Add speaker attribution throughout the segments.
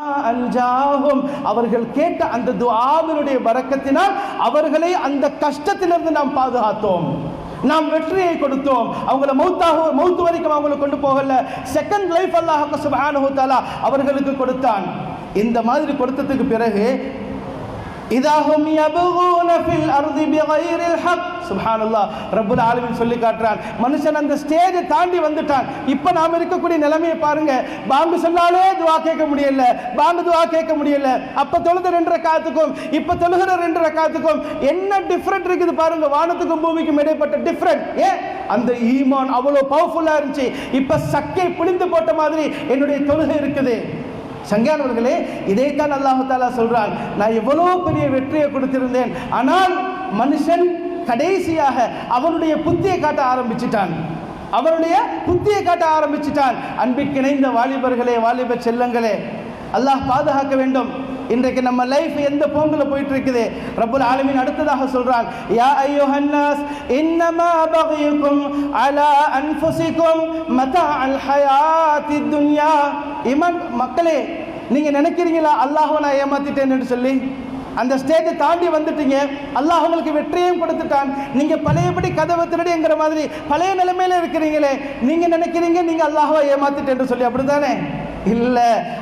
Speaker 1: அஞ்சாகும் அவர்கள் கேட்ட அந்த துஆவினுடைய பரக்கத்தினால் அவர்களை அந்த கஷ்டத்திலிருந்து நாம் பாதுகாத்தோம். நாம் வெற்றியை கொடுத்தோம். அவங்கள மௌத்தாக மௌத்து வரைக்கும் அவங்களை கொண்டு போகல. செகண்ட் லைஃப் அல்லாஹ் சுப்ஹானஹு அவர்களுக்கு கொடுத்தான். இந்த மாதிரி கொடுத்ததுக்கு பிறகு இதாகும் யபூன ஃபில் அர்தி பிகைரில் ஹக் சுப்ஹானல்லாஹ் ரப்பல் ஆலமீன் சொல்லி காட்டுறான் மனுஷன் அந்த ஸ்டேஜை தாண்டி வந்துட்டான். இப்போ நாம் இருக்கக்கூடிய நிலைமையை பாருங்க. பாம்பு சொன்னாலே துவா கேட்க முடியல. பாம்பு துவா கேட்க முடியல. அப்ப தொழுத ரெண்டு ரக்காத்துக்கும் இப்ப தொழுகிற ரெண்டு ரக்காத்துக்கும் என்ன டிஃப்ரெண்ட் இருக்குது பாருங்க. வானத்துக்கும் பூமிக்கும் இடைப்பட்ட டிஃப்ரெண்ட் ஏன் அந்த ஈமான் அவ்வளோ பவர்ஃபுல்லாக இருந்துச்சு. இப்போ சக்கை புளிந்து போட்ட மாதிரி என்னுடைய தொழுகை இருக்குது. சங்கியானவர்களே இதைத்தான் அல்லாஹாலா சொல்றான். நான் எவ்வளோ பெரிய வெற்றியை கொடுத்திருந்தேன். ஆனால் மனுஷன் கடைசியாக அவனுடைய புத்தியை காட்ட ஆரம்பிச்சிட்டான். அவனுடைய புத்தியை காட்ட ஆரம்பிச்சிட்டான். அன்பிற்கிணைந்த வாலிபர்களே வாலிப செல்லங்களே அல்லாஹ் பாதுகாக்க வேண்டும். இன்றைக்கு நம்ம லைஃப் எந்த போங்குல போயிட்டு இருக்குது ரப்புல் ஆலமின் அடுத்ததாக சொல்றான் யா ஐயோ ஹன்னாஸ் இன்னமா பகியுக்கும் அலா அன்ஃபுசிக்கும் மதாஅல் ஹயாத்தி துன்யா. இமன் மக்களே நீங்க நினைக்கிறீங்களா அல்லாஹ்வை நான் ஏமாத்திட்டேன்னு சொல்லி? அந்த ஸ்டேஜை தாண்டி வந்துட்டீங்க. அல்லாஹ் உங்களுக்கு வெற்றியும் கொடுத்துட்டான். நீங்க பழையபடி கதவை திருடிங்கிற மாதிரி பழைய நிலைமையில இருக்கிறீங்களே. நீங்க நினைக்கிறீங்க நீங்க அல்லாஹ்வை ஏமாத்திட்டேன்னு சொல்லி. அப்படித்தானே? இல்ல.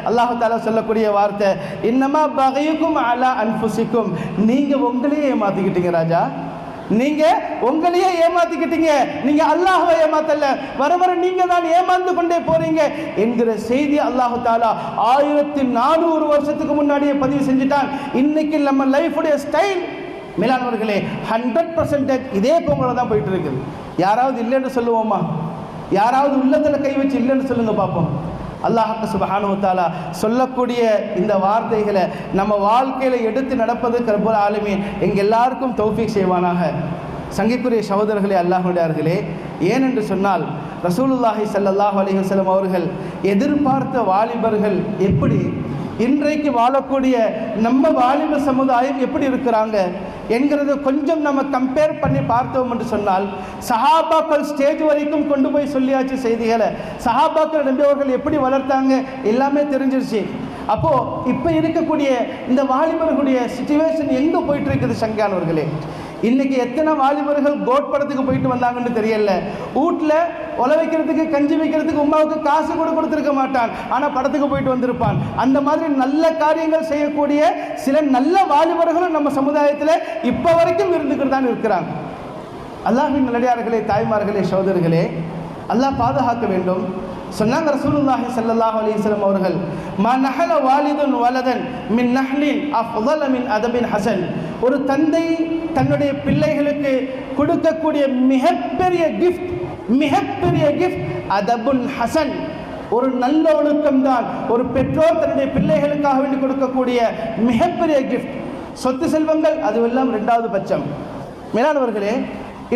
Speaker 1: அல்லாஹு தாலா சொல்லக்கூடிய வார்த்தை இன்னமா பகையுக்கும் அலா அன்புசிக்கும் நீங்க உங்களையே ஏமாத்திக்கிட்டீங்க ராஜா. நீங்க உங்களையே ஏமாத்திக்கிட்டீங்க. நீங்க அல்லாஹுவை ஏமாத்தல. வர வர நீங்க தான் ஏமாந்து கொண்டே போறீங்க என்கிற செய்தி அல்லாஹு தாலா ஆயிரத்தி நானூறு வருஷத்துக்கு முன்னாடியே பதிவு செஞ்சுட்டான். இன்னைக்கு நம்ம லைஃபுடைய ஸ்டைல். மேலானவர்களே ஹண்ட்ரட் பர்சன்டேஜ் இதே பொங்கலை தான் போயிட்டு இருக்குது. யாராவது இல்லைன்னு சொல்லுவோமா? யாராவது உள்ளத்தில் கை வச்சு இல்லைன்னு சொல்லுங்க பார்ப்போம் அல்லாஹ் சுபஹானு தாலா சொல்லக்கூடிய இந்த வார்த்தைகளை நம்ம வாழ்க்கையில் எடுத்து நடப்பது கர்புல் ஆலமீன் எங்கள் எல்லாருக்கும் தௌஃபிக் செய்வானாக. சங்கிக்குரிய சகோதரர்களே அல்லாஹுடையார்களே ஏனென்று சொன்னால் ரசூலுல்லாஹி சல்லாஹ் அலிஹசலம் அவர்கள் எதிர்பார்த்த வாலிபர்கள் எப்படி இன்றைக்கு வாழக்கூடிய நம்ம வாலிப சமுதாயம் எப்படி இருக்கிறாங்க என்கிறத கொஞ்சம் நம்ம கம்பேர் பண்ணி பார்த்தோம் என்று சொன்னால் சஹாபாக்கள் ஸ்டேஜ் வரைக்கும் கொண்டு போய் சொல்லியாச்சு செய்திகளை. சஹாபாக்கள் நம்பியவர்கள் எப்படி வளர்த்தாங்க எல்லாமே தெரிஞ்சிருச்சு. அப்போது இப்போ இருக்கக்கூடிய இந்த வாலிபர்களுடைய சுச்சுவேஷன் எங்கே போயிட்டு இருக்குது சங்கானவர்களே இன்னைக்கு எத்தனை வாலிபர்கள் கோட் படத்துக்கு போயிட்டு வந்தாங்கன்னு தெரியல. வீட்டில் ஒல வைக்கிறதுக்கு கஞ்சி வைக்கிறதுக்கு உமாவுக்கு காசு கூட கொடுத்துருக்க மாட்டான். ஆனால் படத்துக்கு போயிட்டு வந்திருப்பான். அந்த மாதிரி நல்ல காரியங்கள் செய்யக்கூடிய சில நல்ல வாலிபர்களும் நம்ம சமுதாயத்தில் இப்போ வரைக்கும் இருந்துக்கிட்டு தான் இருக்கிறாங்க. அல்லாஹின் நல்லடியார்களே தாய்மார்களே சோதர்களே அல்லாஹ் பாதுகாக்க வேண்டும். சொன்னாங்க ரசூலுல்லாஹி ஸல்லல்லாஹு அலைஹி வஸல்லம் அவர்கள் மா நஹல வாலிதுன் வலதன் மின் நஹ்லின் அஃதல மின் அதபின் ஹசன். ஒரு தந்தை தன்னுடைய பிள்ளைகளுக்கு கொடுக்கக்கூடிய மிகப்பெரிய கிஃப்ட் மிகப்பெரிய கிஃப்ட் அதபுன் ஹசன். ஒரு நல்ல ஒழுக்கம் தான் ஒரு பெற்றோர் தன்னுடைய பிள்ளைகளுக்காக வேண்டி கொடுக்கக்கூடிய மிகப்பெரிய கிஃப்ட் சொத்து செல்வங்கள் அதுவெல்லாம் ரெண்டாவது பட்சம். மேலானவர்களே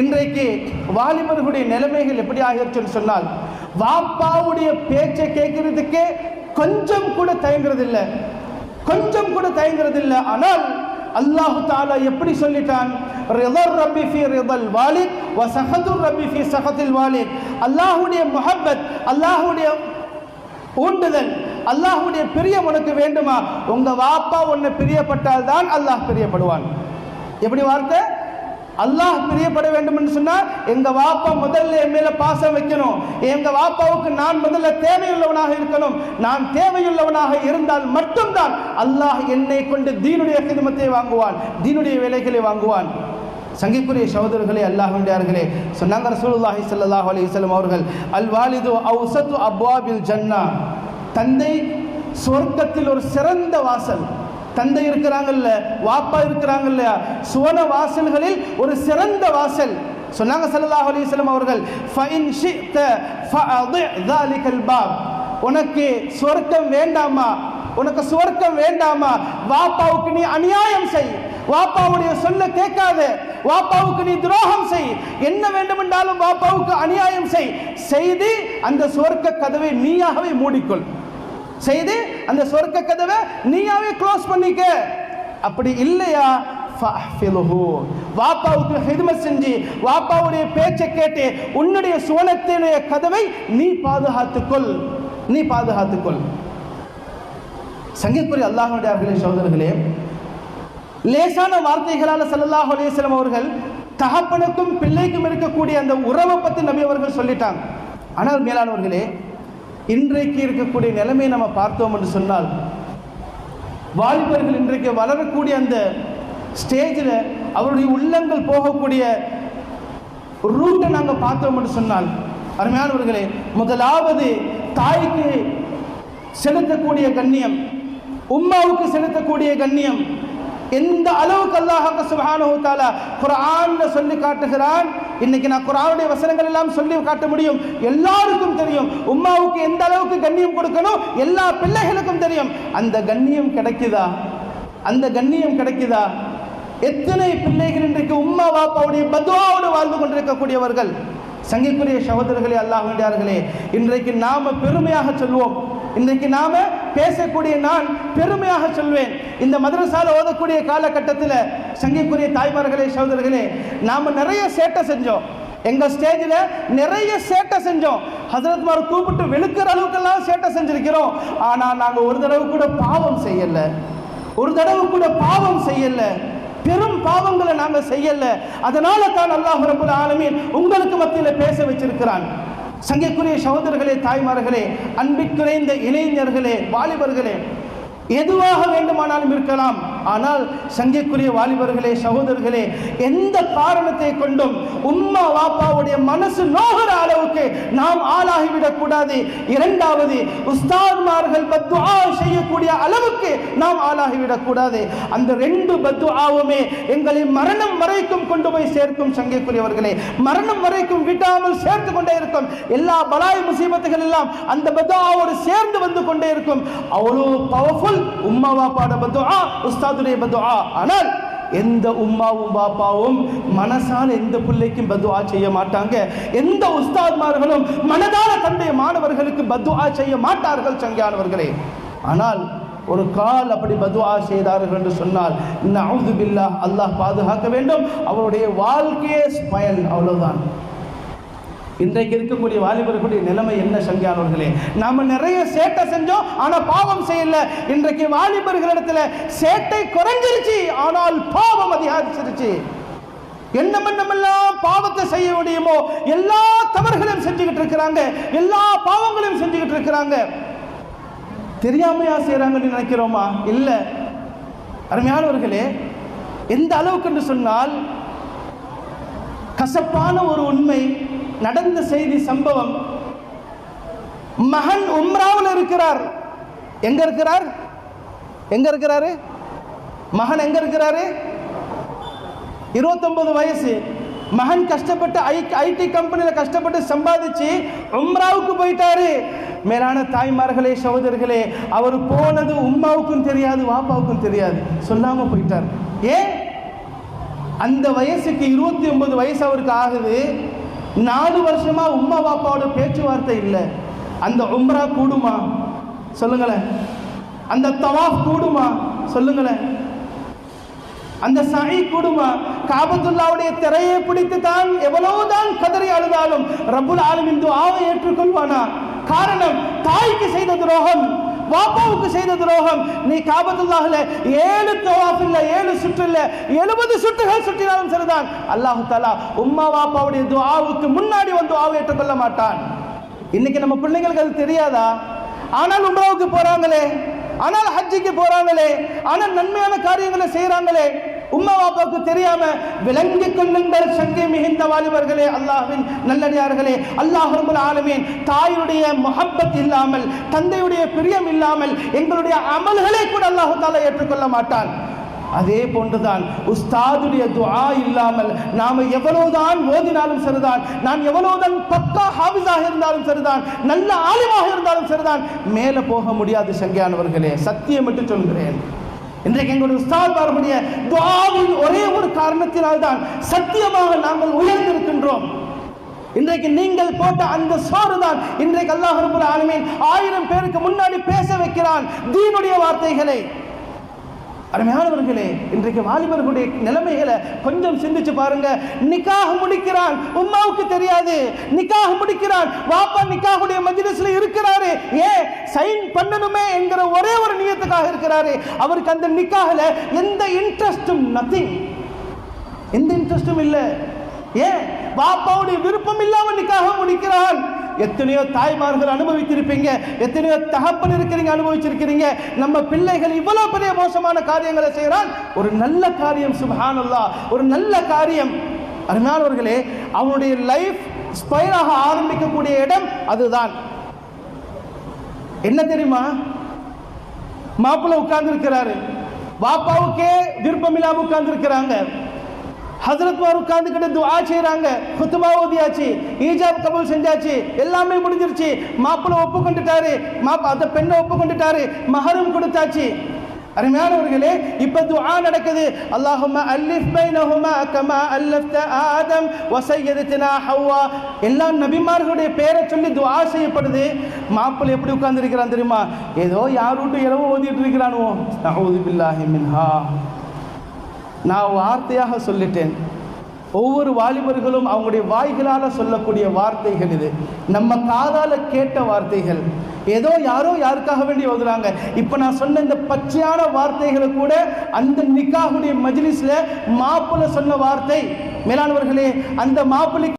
Speaker 1: இன்றைக்கு வாலிபர்களுடைய நிலைமைகள் எப்படி ஆகிருச்சுன்னு சொன்னால் வாப்பாவுடைய பேச்சை கேட்கறதுக்கே கொஞ்சம் கூட தயங்குறது இல்லை கொஞ்சம் கூட தயங்குறது இல்லை ஆனால் அல்லாஹு தாலா எப்படி சொல்லிட்டான்? ரிதர் ரப்பி ஃபி ரிதல் வாலித் வ சஹதுர் ரப்பி ஃபி சஹதில் வாலித். அல்லாஹ்வுடைய முஹப்பத் அல்லாஹ்வுடைய ஊண்டுதல் அல்லாஹ்வுடைய பிரியம் உனக்கு வேண்டுமா? உங்க வாப்பா உன்னை பிரியப்பட்டால் தான் அல்லாஹ் பிரியப்படுவான். எப்படி வார்த்தை? அல்லாஹ் பிரியப்பட வேண்டும் என்று சொன்னால் எங்க வாப்பா முதல்ல என் மேல பாசம் வைக்கணும். எங்க வாப்பாவுக்கு நான் முதல்ல தேவையுள்ளவனாக இருக்கணும். நான் தேவையுள்ளவனாக இருந்தால் மட்டும்தான் அல்லாஹ் என்னை கொண்டு தீனுடைய கிதமத்தை வாங்குவான் தீனுடைய வேலைகளை வாங்குவான். சங்கிக்குரிய சகோதரர்களே அல்லாஹுடையார்களே சொன்னாங்க ரசூலுல்லாஹி ஸல்லல்லாஹு அலைஹி வஸல்லம் அவர்கள் அல் வாலிது அவுசத்து அப்வாபில் ஜன்னா. தந்தை சொர்க்கத்தில் ஒரு சிறந்த வாசல். தந்தை இருக்கிறாங்கல்ல வாப்பா இருக்கிறாங்க இல்லையா சுவன வாசல்களில் ஒரு சிறந்த வாசல். சொன்னாங்க சல்லாஹ் அலிஸ்லாம் அவர்கள் ஃபைன் ஷித்த தாலிகல் பாப். உனக்கு சுவர்க்கம் வேண்டாமா? உனக்கு சுவர்க்கம் வேண்டாமா? வாப்பாவுக்கு நீ அநியாயம் செய். வாப்பாவுடைய சொல்ல கேட்காத. வாப்பாவுக்கு நீ துரோகம் செய். என்ன வேண்டுமென்றாலும் வாப்பாவுக்கு அநியாயம் செய். செய்து அந்த சுவர்க்க கதவை நீயாகவே மூடிக்கொள். செய்து அந்த சொர்க்க கதவை நீயாவே க்ளோஸ் பண்ணிக்க. அப்படி இல்லையா? வாப்பாவுக்கு ஹிதமத் செஞ்சு வாப்பாவுடைய பேச்சை கேட்டு உன்னுடைய சுவனத்தினுடைய கதவை நீ பாதுகாத்துக்கொள். நீ பாதுகாத்துக்கொள். சங்கீத்புரி அல்லாஹுடைய சகோதரர்களே லேசான வார்த்தைகளால் சல்லாஹ் அலேஸ்லம் அவர்கள் தகப்பனுக்கும் பிள்ளைக்கும் இருக்கக்கூடிய அந்த உறவை பற்றி நபி அவர்கள் சொல்லிட்டாங்க. ஆனால் மேலானவர்களே இன்றைக்கு இருக்கக்கூடிய நிலைமையை நம்ம பார்த்தோம் என்று சொன்னால் வாலிபர்கள் இன்றைக்கு வளரக்கூடிய அந்த ஸ்டேஜில் அவருடைய உள்ளங்கள் போகக்கூடிய ரூட்டை நாங்கள் பார்த்தோம் என்று சொன்னால் அருமையானவர்களே முதலாவது தாய்க்கு செலுத்தக்கூடிய கண்ணியம் உம்மாவுக்கு செலுத்தக்கூடிய கண்ணியம் எந்த அளவுக்கு அல்லாஹ் சுப்ஹானஹு தஆலா குர்ஆன்ல சொல்லி காட்டுகிறான் இன்னைக்கு நான் குரானுடைய வசனங்கள் எல்லாம் சொல்லி காட்ட முடியும். எல்லாருக்கும் தெரியும். உம்மாவுக்கு எந்த அளவுக்கு கண்ணியம் கொடுக்கணும் எல்லா பிள்ளைகளுக்கும் தெரியும். அந்த கண்ணியம் கிடைக்குதா? அந்த கண்ணியம் கிடைக்குதா? எத்தனை பிள்ளைகள் இன்றைக்கு உம்மா பாப்பாவுடைய பதுவாவோடு வாழ்ந்து கொண்டிருக்கக்கூடியவர்கள்? சங்கிக்குரிய சகோதரர்களே அல்லாஹ்விடார்களே இன்றைக்கு நாம பெருமையாக சொல்வோம். இன்றைக்கு நாம பேசக்கூடிய நான் பெருமையாக சொல்வேன். இந்த மதரசால ஓதக்கூடிய காலகட்டத்தில் சங்கிக்குரிய தாய்மார்களே சகோதரர்களே நாம நிறைய சேட்டை செஞ்சோம். எங்க ஸ்டேஜில் நிறைய சேட்டை செஞ்சோம். ஹசரத்மார் கூப்பிட்டு வெளுக்கிற அளவுக்கெல்லாம் சேட்டை செஞ்சிருக்கிறோம். ஆனால் நாங்கள் ஒரு தடவை கூட பாவம் செய்யலை. ஒரு தடவை கூட பாவம் செய்யலை. பெரும் பாவங்களை நாங்கள் செய்யலை. அதனால தான் அல்லாஹ் ரபுல் ஆலமீன் உங்களுக்கு மத்தியில் பேச வச்சிருக்கிறான். சங்கைக்குரிய சகோதரர்களே தாய்மார்களே அன்பிற்குறைந்த இளைஞர்களே வாலிபர்களே எதுவாக வேண்டுமானாலும் இருக்கலாம். ஆனால் சங்கைக்குரிய வாலிபர்களே சகோதரர்களே எந்த காரணத்தை கொண்டும் உம்மா வாப்பாவுடைய மனசு நோகிற அளவுக்கு நாம் ஆளாகிவிடக் கூடாது. இரண்டாவது உஸ்தாத்மார்கள் பத்துவா செய்யக்கூடிய அளவுக்கு நாம் ஆளாகிவிடக் கூடாது. அந்த ரெண்டு பத்துவாவுமே எங்களை மரணம் வரைக்கும் கொண்டு போய் சேர்க்கும் சங்கைக்குரியவர்களே. மரணம் வரைக்கும் விட்டாமல் சேர்த்து கொண்டே இருக்கும். எல்லா பலாய் முசீபத்துகள் எல்லாம் அந்த பத்துவாவோடு சேர்ந்து வந்து கொண்டே இருக்கும். அவ்வளோ பவர்ஃபுல் உம்மா வாப்பாட உஸ்தா உஸ்தாதுடைய பதுவா ஆனால் எந்த உம்மாவும் பாப்பாவும் மனசால எந்த பிள்ளைக்கும் பதுவா செய்ய மாட்டாங்க. எந்த உஸ்தாத்மார்களும் மனதால தன்னுடைய மாணவர்களுக்கு பதுவா செய்ய மாட்டார்கள் சங்கியானவர்களே. ஆனால் ஒரு கால் அப்படி பதுவா செய்தார்கள் என்று சொன்னால் நவுது பில்லாஹ் அல்லாஹ் பாதுகாக்க வேண்டும். அவருடைய வாழ்க்கையே ஸ்பயல் அவ்வளவுதான். இன்றைக்கு இருக்கக்கூடிய வாலிபர்களுடைய நிலைமை என்ன சங்கியானவர்களே நாம நிறைய சேட்டை செஞ்சோம் ஆனா பாவம் செய்யல. இன்றைக்கு வாலிபர்களிடத்துல சேட்டை குறைஞ்சிருச்சு ஆனால் பாவம் அதிகரிச்சிருச்சு. என்னமென்னமெல்லாம் பாவத்தை செய்ய முடியுமோ எல்லா தவறுகளையும் செஞ்சுக்கிட்டு இருக்கிறாங்க. எல்லா பாவங்களையும் செஞ்சுக்கிட்டு இருக்கிறாங்க. தெரியாமையா செய்கிறாங்கன்னு நினைக்கிறோமா? இல்ல. அருமையானவர்களே எந்த அளவுக்கு என்று சொன்னால் கசப்பான ஒரு உண்மை நடந்த செய்தி சம்பவம். மகன் உம்ராவில் இருக்கிறார். எங்க இருக்கிறார்? எங்க இருக்கிறாரு? மகன் எங்க இருக்கிறாரு? இருபத்தொன்பது வயசு. மகன் கஷ்டப்பட்டு ஐ ஐடி கம்பெனியில் கஷ்டப்பட்டு சம்பாதிச்சு உம்ராவுக்கு போயிட்டாரு. மேலான தாய்மார்களே சகோதரர்களே அவர் போனது உம்மாவுக்கும் தெரியாது வாப்பாவுக்கும் தெரியாது. சொல்லாம போயிட்டார். ஏன்? அந்த வயசுக்கு இருபத்தி ஒன்பது வயசு அவருக்கு ஆகுது. நாலு வருஷமா உம்மா பாப்பாவோட பேச்சுவார்த்தை இல்லை. அந்த உம்ரா கூடுமா? சொல்லுங்களேன். அந்த தவாஃப் கூடுமா? சொல்லுங்களேன். அந்த சாய் கூடுமா? காபத்துல்லாவுடைய திரையை பிடித்து தான் எவ்வளவுதான் கதறி அழுதாலும் ரபுல் ஆலமின் துவாவை ஏற்றுக்கொள்வானா? காரணம் தாய்க்கு செய்த துரோகம். பாப்பாவுக்கு செய்த துரோகம். நீ காபத்துல்லாஹில் ஏழு தவாஃப் இல்லை ஏழு சுற்று இல்லை எழுபது சுற்றுகள் சுற்றினாலும் சரிதான். அல்லாஹு தாலா உம்மா பாப்பாவுடைய துவாவுக்கு முன்னாடி வந்து ஆவு ஏற்றுக்கொள்ள மாட்டான். இன்னைக்கு நம்ம பிள்ளைங்களுக்கு அது தெரியாதா? ஆனால் உம்ராவுக்கு போறாங்களே ஆனால் ஹஜ்ஜிக்கு போறாங்களே ஆனால் நன்மையான காரியங்களை செய்கிறாங்களே உம்மா பாப்பாவுக்கு தெரியாம விளங்கிக் கொள்ளுங்கள் சங்கை மிகுந்த வாலிபர்களே அல்லாஹ்வின் நல்லடியார்களே. அல்லாஹ் ரபுல் ஆலமீன் தாயுடைய முஹப்பத் இல்லாமல் தந்தையுடைய பிரியம் இல்லாமல் எங்களுடைய அமல்களை கூட அல்லாஹ் தாலா ஏற்றுக்கொள்ள மாட்டான். அதே போன்றுதான் உஸ்தாதுடைய துஆ இல்லாமல் நாம் எவ்வளவுதான் ஓதினாலும் சரிதான் நான் எவ்வளவுதான் பக்கா ஹாபிஸாக இருந்தாலும் சரிதான் நல்ல ஆலிமாக இருந்தாலும் சரிதான் மேலே போக முடியாது சங்கியானவர்களே. சத்தியம் மட்டும் சொல்கிறேன். இன்றைக்கு எங்களுடைய உஸ்தாத்மார்களுடைய துவாவின் ஒரே ஒரு காரணத்தினால் தான் சத்தியமாக நாங்கள் உயர்ந்திருக்கின்றோம். இன்றைக்கு நீங்கள் போட்ட அந்த சோறு தான் இன்றைக்கு அல்லாஹ் ரபுல் ஆலமீன் ஆயிரம் பேருக்கு முன்னாடி பேச வைக்கிறான் தீனுடைய வார்த்தைகளை. அருமையானவர்களே இன்றைக்கு வாலிபர்களுடைய நிலைமைகளை கொஞ்சம் சிந்திச்சு பாருங்க. நிக்காக முடிக்கிறான். உம்மாவுக்கு தெரியாது. நிக்காக முடிக்கிறான். வாப்பா நிக்காவுடைய மஜ்லிஸ்ல இருக்கிறாரு. ஏன் சைன் பண்ணணுமே என்கிற ஒரே ஒரு நியத்துக்காக இருக்கிறாரு. அவருக்கு அந்த நிக்காகல எந்த இன்ட்ரெஸ்டும் நத்திங் எந்த இன்ட்ரெஸ்டும் இல்லை. ஏன் பாப்பாவுடைய விருப்பம் இல்லாம நிக்காக முடிக்கிறான். எத்தனையோ தாய்மார்கள் அனுபவித்திருப்பீங்க எத்தனையோ தகப்பன் இருக்கிறீங்க அனுபவிச்சிருக்கிறீங்க. நம்ம பிள்ளைகள் இவ்வளவு பெரிய மோசமான காரியங்களை செய்கிறான். ஒரு நல்ல காரியம் சுபஹானல்லா ஒரு நல்ல காரியம். அருமையானவர்களே அவனுடைய லைஃப் ஸ்பைராக ஆரம்பிக்கக்கூடிய இடம் அதுதான். என்ன தெரியுமா? மாப்பிள்ள உட்கார்ந்து இருக்கிறாரு பாப்பாவுக்கே விருப்பம் இல்லாம உட்கார்ந்து இருக்கிறாங்க ஹசரத்மார் உட்கார்ந்துக்கிட்டு துவா செய்கிறாங்க குத்துபா ஓதியாச்சு ஈஜாப் கபூல் செஞ்சாச்சு எல்லாமே முடிஞ்சிருச்சு. மாப்பிள்ளை ஒப்புக்கொண்டுட்டாரு மாப்ப அந்த பெண்ணை ஒப்புக்கொண்டுட்டாரு மஹரும் கொடுத்தாச்சு. அருமையானவர்களே இப்ப துஆ நடக்குது. அல்லாஹும்ம அல்லிஃப் பைனஹுமா கமா அல்லஃப்த ஆதம் வசையதுனா ஹவ்வா. எல்லா நபிமார்களுடைய பேரை சொல்லி துஆ செய்யப்படுது. மாப்பிள்ளை எப்படி உட்கார்ந்திருக்கிறான் தெரியுமா? ஏதோ யார் வீட்டு இரவு ஓதிட்டு இருக்கிறானுவோ? அஊது பில்லாஹி மின்ஹா. நான் வார்த்தையாக சொல்லிட்டேன். ஒவ்வொரு வாலிபர்களும் அவங்களுடைய வாய்களால் சொல்லக்கூடிய வார்த்தைகள் இது. நம்ம காதால் கேட்ட வார்த்தைகள். ஏதோ யாரோ யாருக்காக வேண்டி ஓதுறாங்க இப்போ நான் சொன்ன இந்த பச்சையான வார்த்தைகளை கூட அந்த நிக்காகுடைய மஜ்லிஸில் மாப்பிள்ளை சொன்ன வார்த்தை. மேலானவர்களே அந்த மாப்பிள்ளை